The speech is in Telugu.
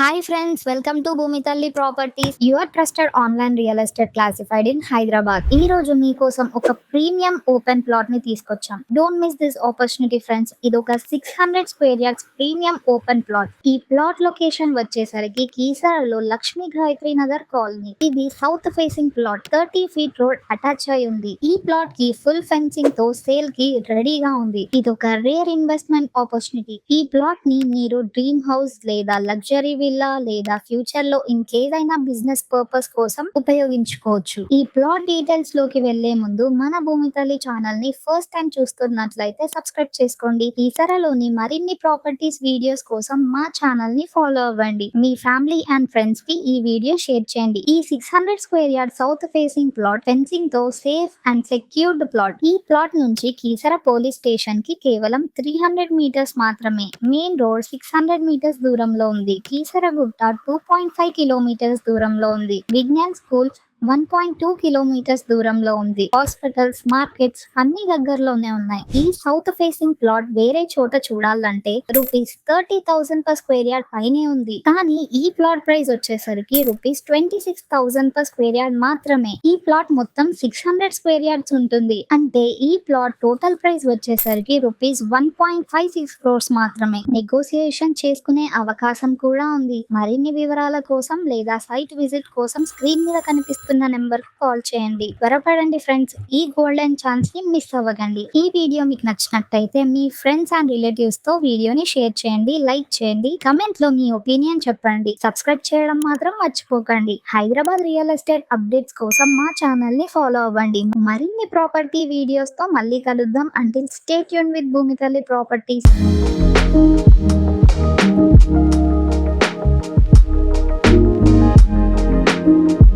Hi friends welcome to Bhoomi Thalli properties your trusted online real estate classified in Hyderabad ఈ రోజు మీకోసం ఒక ప్రీమియం ఓపెన్ ప్లాట్ని తీసుకొచ్చాం. Don't miss this opportunity friends ఇది ఒక six hundred square yards premium open plot ఈ ప్లాట్ లొకేషన్ వచ్చేసరికి కీసరలో లక్ష్మీ గాయత్రి నగర్ కాలనీ. ఇది south facing plot thirty feet road attach అయి ఉంది. ఈ ప్లాట్కి ఫుల్ ఫెన్సింగ్తో సేల్కి రెడీగా ఉంది. ఇది ఒక రేర్ ఇన్వెస్ట్మెంట్ ఆపర్చునిటీ ఈ ప్లాట్ని మీరు డ్రీమ్ హౌస్ లేదా లగ్జరీ విల్లా లేదా ఫ్యూచర్లో ఇంకేదైనా బిజినెస్ పర్పస్ కోసం ఉపయోగించుకోవచ్చు. ఈ ప్లాట్ డీటెయిల్స్లోకి వెళ్ళే ముందు మన భూమి తల్లి ఛానల్ని ఫస్ట్ టైం చూస్తున్నట్లయితే సబ్స్క్రైబ్ చేసుకోండి. ఈసరలోని మరిన్ని ప్రాపర్టీస్ వీడియోస్ కోసం మా ఛానల్ని ఫాలో అవ్వండి. మీ ఫ్యామిలీ అండ్ ఫ్రెండ్స్కి ఈ వీడియో షేర్ చేయండి. ఈ six hundred square yard south facing plot ఫెన్సింగ్తో safe and secured plot. ఈ ప్లాట్ నుంచి కీసర పోలీస్ స్టేషన్కి కేవలం త్రీ హండ్రెడ్ మీటర్స్ మాత్రమే. Main road six hundred meters దూరంలో ఉంది. Keesara Gupta two point five kilometers దూరంలో ఉంది. Vignan school one point two kilometers దూరంలో ఉంది. హాస్పిటల్స్ మార్కెట్స్ అన్ని దగ్గరలోనే ఉన్నాయి. ఈ సౌత్ ఫేసింగ్ ప్లాట్ వేరే చోట చూడాలంటే rupees thirty thousand per square yard పైనే ఉంది. కానీ ఈ ప్లాట్ ప్రైస్ వచ్చేసరికి rupees twenty six thousand per square yard మాత్రమే. ఈ ప్లాట్ మొత్తం సిక్స్ హండ్రెడ్ స్క్వేర్ యార్డ్స్ ఉంటుంది. అంటే ఈ ప్లాట్ టోటల్ ప్రైస్ వచ్చేసరికి rupees one point five six crores మాత్రమే. నెగోసియేషన్ చేసుకునే అవకాశం కూడా ఉంది. మరిన్ని వివరాల కోసం లేదా సైట్ విజిట్ కోసం స్క్రీన్ మీద కనిపిస్తుంది కనిపిస్తున్న నెంబర్ కాల్ చేయండి. త్వరపడండి ఫ్రెండ్స్ ఈ గోల్డెన్ ఛాన్స్ని మిస్ అవ్వకండి. ఈ వీడియో మీకు నచ్చినట్టయితే మీ ఫ్రెండ్స్ అండ్ రిలేటివ్స్తో వీడియోని షేర్ చేయండి లైక్ చేయండి. కమెంట్లో మీ ఒపీనియన్ చెప్పండి. సబ్స్క్రైబ్ చేయడం మాత్రం మర్చిపోకండి. హైదరాబాద్ రియల్ ఎస్టేట్ అప్డేట్స్ కోసం మా ఛానల్ని ఫాలో అవ్వండి. మరిన్ని ప్రాపర్టీ వీడియోస్తో మళ్ళీ కలుద్దాం. అంటిల్ స్టేట్ యూన్ విత్ భూమి తల్లి ప్రాపర్టీస్